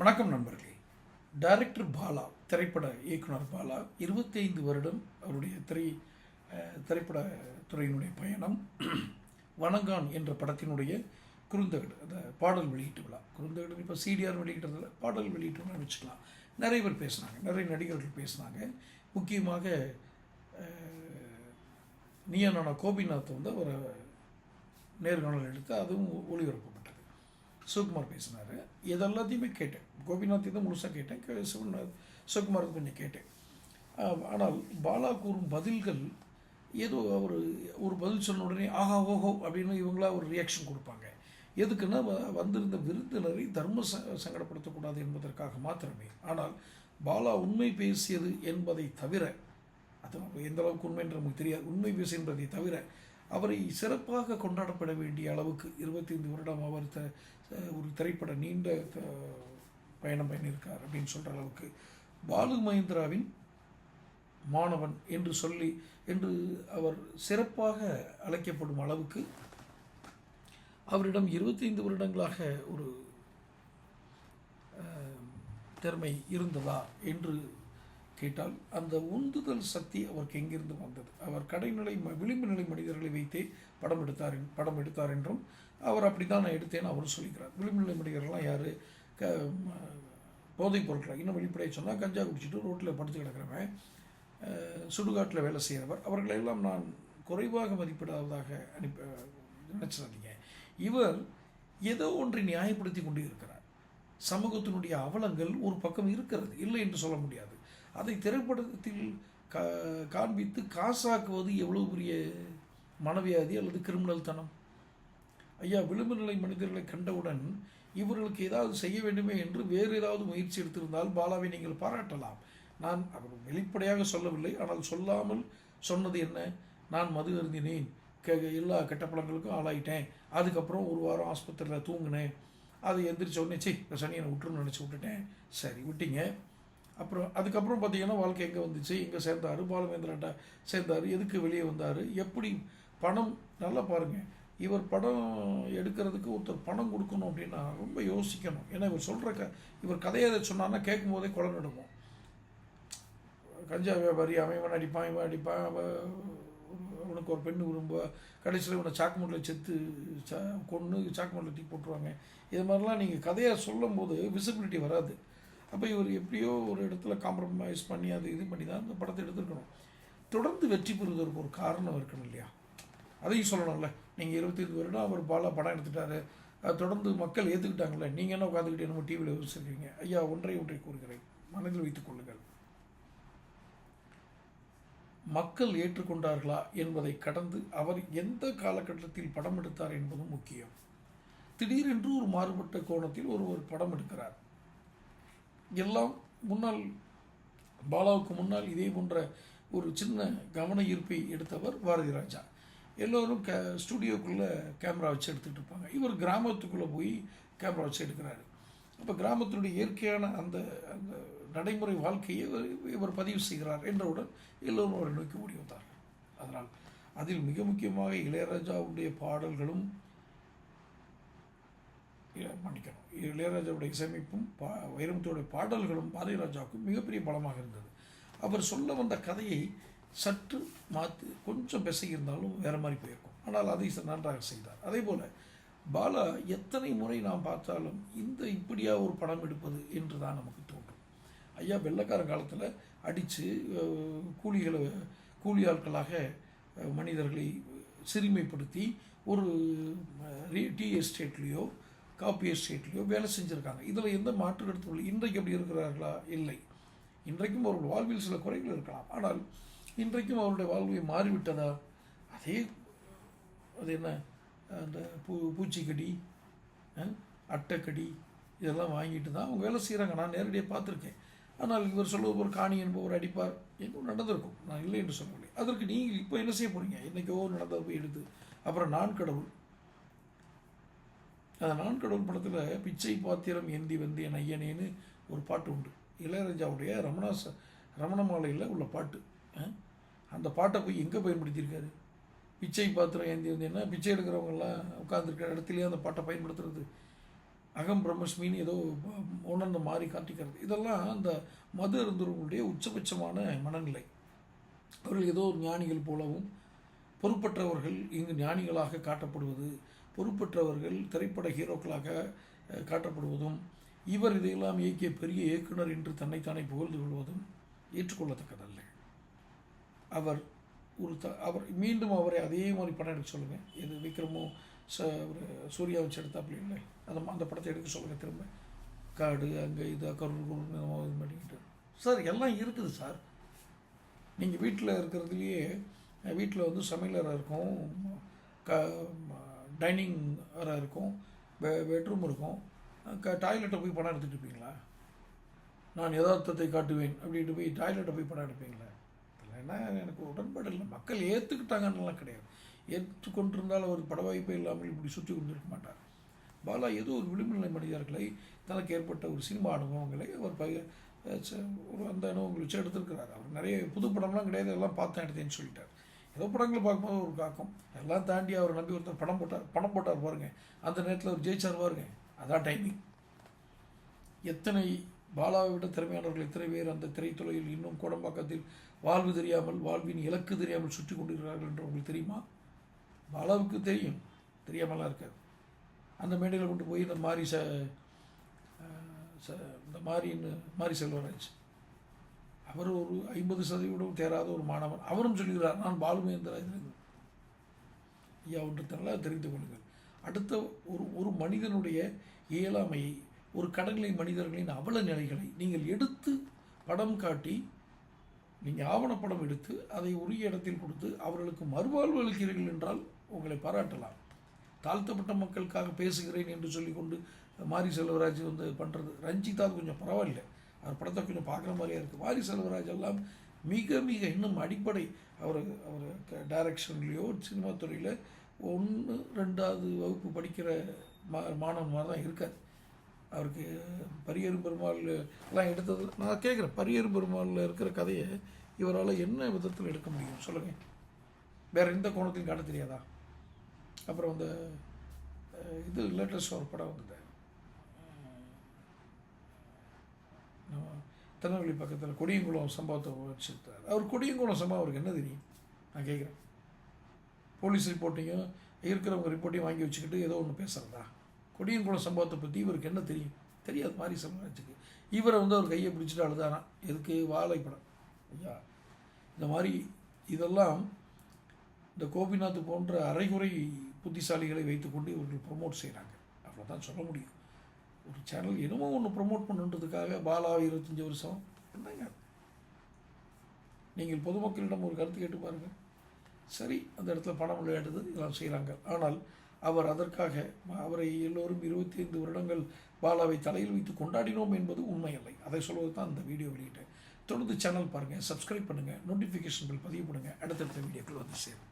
வணக்கம் நண்பர்களே. டைரக்டர் பாலா திரைப்பட இயக்குனர் பாலா இருபத்தைந்து வருடம் அவருடைய திரை திரைப்பட துறையினுடைய பயணம். வணங்கான் என்ற படத்தினுடைய குறுந்தகடு அந்த பாடல் வெளியீட்டு விழா. குறுந்தகடு இப்போ சிடிஆர் வெளியிட்டதில் பாடல் வெளியீட்டு விழா வச்சுக்கலாம். நிறைய பேர் பேசுனாங்க நிறைய நடிகர்கள் பேசுனாங்க. முக்கியமாக நீயனான கோபிநாத் வந்து அவரை நேர்காணல் எடுத்து அதுவும் ஒளிபரப்பு சிவகுமார் பேசினார். இதெல்லாத்தையுமே கேட்டேன். கோபிநாத் தான் முழுசாக கேட்டேன். கே- சிவநாத் சிவகுமாருக்கு கொஞ்சம் கேட்டேன். ஆனால் பாலா கூறும் பதில்கள் ஏதோ அவர் ஒரு பதில் சொன்ன உடனே ஆஹா ஓஹோ அப்படின்னு இவங்களா ஒரு ரியாக்ஷன் கொடுப்பாங்க. எதுக்குன்னா வ- வந்திருந்த விருந்தினரை தர்ம ச சங்கடப்படுத்தக்கூடாது என்பதற்காக மாத்திரமே. ஆனால் பாலா உண்மை பேசியது என்பதை தவிர அது எந்த அளவுக்கு உண்மை என்று நமக்கு தெரியாது. உண்மை பேசு என்பதை தவிர அவரை சிறப்பாக கொண்டாடப்பட வேண்டிய அளவுக்கு இருபத்தைந்து வருடம் அவர் த ஒரு திரைப்பட நீண்ட பயணம் பண்ணியிருக்கார் அப்படின்னு சொல்கிற அளவுக்கு. பாலு மகேந்திராவின் மாணவன் என்று சொல்லி என்று அவர் சிறப்பாக அழைக்கப்படும் அளவுக்கு அவரிடம் இருபத்தைந்து வருடங்களாக ஒரு திறமை இருந்ததா என்று கேட்டால் அந்த உந்துதல் சக்தி அவருக்கு எங்கிருந்து வந்தது? அவர் கடைநிலை ம- விளிம்பு நிலை மனிதர்களை வைத்தே படம் எடுத்தார் என்- படம் எடுத்தார் என்றும் அவர் அப்படி தான் நான் எடுத்தேன் அவரும் சொல்லிக்கிறார். விளிம்பு நிலை மனிதர்கள்லாம் யார்? க போதைப் பொருட்களை இன்னும் வெளிப்படையாக சொன்னால் கஞ்சா குடிச்சிட்டு ரோட்டில் படுத்து கிடக்கிறவன் சுடுகாட்டில் வேலை செய்கிறவர் அவர்களெல்லாம் நான் குறைவாக மதிப்பிடாததாக அனுப்ப நினச்சிடாதீங்க. இவர் ஏதோ ஒன்றை நியாயப்படுத்தி கொண்டு இருக்கிறார். சமூகத்தினுடைய அவலங்கள் ஒரு பக்கம் இருக்கிறது. இல்லை என்று சொல்ல முடியாது. அதை திரைப்படத்தில் கா காண்பித்து காசாக்குவது எவ்வளோ பெரிய மனவியாதி அல்லது கிரிமினல் தனம் ஐயா விளிம்பு நிலை மனிதர்களை கண்டவுடன் இவர்களுக்கு ஏதாவது செய்ய வேண்டுமே என்று வேறு ஏதாவது முயற்சி எடுத்திருந்தால் பாலாவை நீங்கள் பாராட்டலாம். நான் அவர் வெளிப்படையாக சொல்லவில்லை. ஆனால் சொல்லாமல் சொன்னது என்ன? நான் மது அருந்தினேன். க எல்லா கெட்ட பழங்களுக்கும் ஆளாயிட்டேன். அதுக்கப்புறம் ஒரு வாரம் ஆஸ்பத்திரியில் தூங்கினேன். அது எந்திரிச்ச உடனே சி சனியனை விட்டுருன்னு நினச்சி விட்டுட்டேன். சரி விட்டீங்க. அப்புறம் அதுக்கப்புறம் பார்த்தீங்கன்னா வாழ்க்கை எங்கே வந்துச்சு? எங்கே சேர்ந்தார் பாலமேந்திராட்ட சேர்ந்தார் எதுக்கு வெளியே வந்தார்? எப்படி பணம் நல்லா பாருங்கள் இவர் படம் எடுக்கிறதுக்கு ஒருத்தர் பணம் கொடுக்கணும் அப்படின்னா ரொம்ப யோசிக்கணும். ஏன்னா இவர் சொல்கிற க இவர் கதையை எதை சொன்னான்னா கேட்கும் போதே குழந்தை நடுவோம் கஞ்சா வியாபாரி அவன் இவன் அடிப்பான் இவன் அடிப்பான் அவன் அவனுக்கு ஒரு பெண்ணு விரும்ப கடைசியில் இவனை சாக்குமூட்டில் செத்து சா கொன்று சாக்குமூட்டில் தூக்கி போட்டுருவாங்க. இது மாதிரிலாம் நீங்கள் கதையாக சொல்லும்போது விசிபிலிட்டி வராது. அப்போ இவர் எப்படியோ ஒரு இடத்துல காம்ப்ரமைஸ் பண்ணி அது இது பண்ணி தான் இந்த படத்தை எடுத்துருக்கணும். தொடர்ந்து வெற்றி பெறுவதற்கு ஒரு காரணம் இருக்கணும் இல்லையா? அதையும் சொல்லணும்ல. நீங்கள் இருபத்தைந்து வருடம் அவர் பாலா படம் எடுத்துட்டாரு. அது தொடர்ந்து மக்கள் ஏற்றுக்கிட்டாங்கல்ல நீங்கள் என்ன உட்காந்துக்கிட்டு என்னமோ டிவியில் வச்சுருக்கீங்க ஐயா ஒன்றை ஒன்றை கூறுகிறேன். மனதில் வைத்துக் கொள்ளுங்கள். மக்கள் ஏற்றுக்கொண்டார்களா என்பதை கடந்து அவர் எந்த காலகட்டத்தில் படம் எடுத்தார் என்பதும் முக்கியம். திடீரென்று ஒரு மாறுபட்ட கோணத்தில் ஒரு ஒரு படம் எடுக்கிறார். எல்லாம் முன்னால் பாலாவுக்கு முன்னால் இதே போன்ற ஒரு சின்ன கவன ஈர்ப்பை எடுத்தவர் பாரதி ராஜா. எல்லோரும் கே ஸ்டுடியோக்குள்ளே கேமரா வச்சு எடுத்துகிட்டு இருப்பாங்க. இவர் கிராமத்துக்குள்ளே போய் கேமரா வச்சு எடுக்கிறாரு. அப்போ கிராமத்தினுடைய இயற்கையான அந்த அந்த நடைமுறை வாழ்க்கையை இவர் இவர் பதிவு செய்கிறார் என்றவுடன் எல்லோரும் அவரை நோக்கி ஓடி வந்தார்கள். அதனால் அதில் மிக முக்கியமாக இளையராஜாவுடைய பாடல்களும் மன்னிக்கணும். இளையராஜாவுடைய இசையமைப்பும் பா வைரமுத்துடைய பாடல்களும் பாரதிராஜாவுக்கும் மிகப்பெரிய பலமாக இருந்தது. அவர் சொல்ல வந்த கதையை சற்று மாற்றி கொஞ்சம் பிசையிருந்தாலும் வேறு மாதிரி போயிருக்கும். ஆனால் அதை நன்றாக செய்தார். அதே போல் பாலா எத்தனை முறை நாம் பார்த்தாலும் இந்த இப்படியா ஒரு படம் எடுப்பது என்று தான் நமக்கு தோன்றும். ஐயா வெள்ளைக்காரன் காலத்தில் அடித்து கூலிகளை கூலி ஆட்களாக மனிதர்களை சிறுமைப்படுத்தி ஒரு டீ எஸ்டேட்லேயோ காப்பி எஸ்டேட்லேயோ வேலை செஞ்சுருக்காங்க. இதில் எந்த மாற்று கருத்துள்ள இன்றைக்கு அப்படி இருக்கிறார்களா? இல்லை. இன்றைக்கும் அவர்கள் வாழ்வில் சில குறைகள் இருக்கலாம். ஆனால் இன்றைக்கும் அவருடைய வாழ்வை மாறிவிட்டதா? அதே அது என்ன? அந்த பூ பூச்சிக்கடி அட்டைக்கடி இதெல்லாம் வாங்கிட்டு தான் அவங்க வேலை செய்கிறாங்க நான் நேரடியாக பார்த்துருக்கேன். ஆனால் இவர் சொல்வது ஒரு காணி என்பவர் அடிப்பார் எங்கும் நடந்திருக்கும். நான் இல்லை என்று சொல்லவில்லை அதற்கு நீங்கள் இப்போ என்ன செய்ய போகிறீங்க என்றைக்கோ நடந்ததை போய் எடுத்து அப்புறம் நான் கடவுள் நான் கடவுள் படத்தில் பிச்சை பாத்திரம் ஏந்தி வந்து என் ஐயனேன்னு ஒரு பாட்டு உண்டு. இளையராஜாவுடைய ரமணா ச- ரமண மாலையில் உள்ள பாட்டு. அந்த பாட்டை போய் எங்கே பயன்படுத்தியிருக்காரு? பிச்சை பாத்திரம் ஏந்தி வந்தேன்னா பிச்சை எடுக்கிறவங்கெல்லாம் உட்காந்துருக்கிற இடத்துலையே அந்த பாட்டை பயன்படுத்துறது. அகம் பிரம்மஸ்மின்னு ஏதோ உணர்ந்த மாதிரி காட்டிக்கிறது. இதெல்லாம் அந்த மது அருந்தவர்களுடைய உச்சபட்சமான மனநிலை. அவர்கள் ஏதோ ஒரு ஞானிகள் போலவும் பொறுப்பற்றவர்கள் இங்கு ஞானிகளாக காட்டப்படுவது பொறுப்பற்றவர்கள் திரைப்பட ஹீரோக்களாக காட்டப்படுவதும் இவர் இதையெல்லாம் இயக்கிய பெரிய இயக்குனர் என்று தன்னைத்தானே புகழ்ந்து கொள்வதும் ஏற்றுக்கொள்ளத்தக்கதல்ல. அவர் ஒரு த அவர் மீண்டும் அவரை அதே மாதிரி படம் எடுக்க சொல்லுங்கள் இது விக்ரமோ ச ஒரு சூர்யா வச்சு எடுத்தாப்புல இல்லை? அந்த அந்த படத்தை எடுக்க சொல்லுங்கள் திரும்ப. காடு அங்கே இது கருள் குருள் இது பண்ணிக்கிட்டு. சார் எல்லாம் இருக்குது சார். நீங்கள் வீட்டில் இருக்கிறதுலையே வீட்டில் வந்து சமையலறை இருக்கும் க டைனிங் அறை இருக்கும் பெ பெட்ரூம் இருக்கும். க டாய்லெட்டை போய் படம் எடுத்துகிட்டு இருப்பீங்களா? நான் யதார்த்தத்தை காட்டுவேன் அப்படின்ட்டு போய் டாய்லெட்டை போய் படம் எடுப்பீங்களா? இல்லைன்னா எனக்கு உடன்பாடு இல்லை. மக்கள் ஏற்றுக்கிட்டாங்கன்னுலாம் கிடையாது. ஏற்றுக்கொண்டிருந்தால் அவர் பட வாய்ப்பே இல்லாமல் இப்படி சுற்றி கொண்டிருக்க மாட்டார். பாலா ஏதோ ஒரு விளிம்புநிலை மனிதர்களை தனக்கு ஏற்பட்ட ஒரு சினிமா அனுபவங்களை அவர் பய ஒரு அந்த அனுபவங்களை வச்சு எடுத்திருக்கிறார். அவர் நிறைய புது படம்லாம் கிடையாது. எல்லாம் பார்த்தேன் எடுத்தேன்னு சொல்லிட்டார். ஏதோ படங்களை பார்க்கும்போது ஒரு காக்கம். எல்லாம் தாண்டி அவர் நம்பி ஒருத்தர் படம் போட்டார் பணம் போட்டார் பாருங்க. அந்த நேரத்தில் அவர் ஜெயிச்சார் பாருங்க. அதான் டைமிங் எத்தனை பாலாவை விட திறமையானவர்கள் எத்தனை பேர் அந்த திரைத்துறையில் இன்னும் கோடம்பாக்கத்தில் வாழ்வு தெரியாமல் வாழ்வின் இலக்கு தெரியாமல் சுற்றி கொண்டிருக்கிறார்கள் என்று உங்களுக்கு தெரியுமா? பாலாவுக்கு தெரியும். தெரியாமலாம் இருக்காது. அந்த மேடையில் கொண்டு போய் இந்த மாரி ச ச- இந்த மாரின்னு மாரி செல்வராஜ். அவர் ஒரு ஐம்பது சதவீதம் தேராத ஒரு மாணவன். அவரும் சொல்கிறார் நான் பாலுமேந்திரன் ஐயா ஒன்று நல்லா தெரிந்து கொள்ளுங்கள். அடுத்த ஒரு ஒரு மனிதனுடைய இயலாமையை ஒரு கடநிலை மனிதர்களின் அவல நிலைகளை நீங்கள் எடுத்து படம் காட்டி நீங்கள் ஆவணப்படம் எடுத்து அதை உரிய இடத்தில் கொடுத்து அவர்களுக்கு மறுவாழ்வு அளிக்கிறீர்கள் என்றால் உங்களை பாராட்டலாம். தாழ்த்தப்பட்ட மக்களுக்காக பேசுகிறேன் என்று சொல்லிக்கொண்டு மாரி செல்வராஜ் வந்து பண்ணுறது ரஞ்சிதா அது கொஞ்சம் பரவாயில்ல. அவர் படத்தை கொஞ்சம் பார்க்குற மாதிரியே இருக்குது வாரி செல்வராஜ் எல்லாம் மிக மிக இன்னும் அடிப்படை. அவர் அவர் டைரக்ஷன்லேயோ சினிமா துறையில் ஒன்று ரெண்டாவது வகுப்பு படிக்கிற மா மாணவன் மாதிரி தான் இருக்காது அவருக்கு பரியரும் பெருமாள் எல்லாம் எடுத்தது நான் கேட்குறேன் பரியரும் பெருமாளில் இருக்கிற கதையை இவரால் என்ன விதத்தில் எடுக்க முடியும்? சொல்லுங்கள் வேற எந்த கோணத்தையும் காட்ட தெரியாதா? அப்புறம் அந்த இது லேட்டஸ்ட் ஒரு படம் வந்தது. திருநெல்வேலி பக்கத்தில் கொடியங்குளம் சம்பவத்தை வச்சுருக்கார். அவர் கொடியங்குளம் சம்பவம் அவருக்கு என்ன தெரியும்? நான் கேட்குறேன் போலீஸ் ரிப்போர்ட்டையும் இருக்கிறவங்க ரிப்போர்ட்டையும் வாங்கி வச்சுக்கிட்டு ஏதோ ஒன்று பேசுகிறதா கொடியங்குளம் சம்பவத்தை பற்றி இவருக்கு என்ன தெரியும்? தெரியாது மாதிரி சமாளிச்சுக்கு. இவரை வந்து அவர் கையை பிடிச்சிட்டு அழுதாராம். எதுக்கு? வாழைப்படம் ஐயா இந்த மாதிரி இதெல்லாம் இந்த கோபிநாத் போன்ற அரைகுறை புத்திசாலிகளை வைத்துக்கொண்டு இவர்கள் ப்ரொமோட் செய்கிறாங்க அவ்வளோதான் சொல்ல முடியும். ஒரு சேனல் என்னமோ ஒன்று ப்ரொமோட் பண்ணுன்றதுக்காக பாலா இருபத்தஞ்சி வருஷம். என்னங்க? நீங்கள் பொதுமக்களிடம் ஒரு கருத்து கேட்டு பாருங்கள் சரி அந்த இடத்துல பணம் விளையாடுது இதெல்லாம் செய்கிறாங்க ஆனால் அவர் அதற்காக அவரை எல்லோரும் இருபத்தி ஐந்து வருடங்கள் பாலாவை தலையில் வைத்து கொண்டாடினோம் என்பது உண்மையில்லை. அதை சொல்வது தான் இந்த வீடியோ வெளியிட்டேன் தொடர்ந்து சேனல் பாருங்கள் சப்ஸ்கிரைப் பண்ணுங்கள் நோட்டிஃபிகேஷன் பில் பதிவு பண்ணுங்கள் அடுத்தடுத்த வீடியோக்கள் வந்து சேரும்.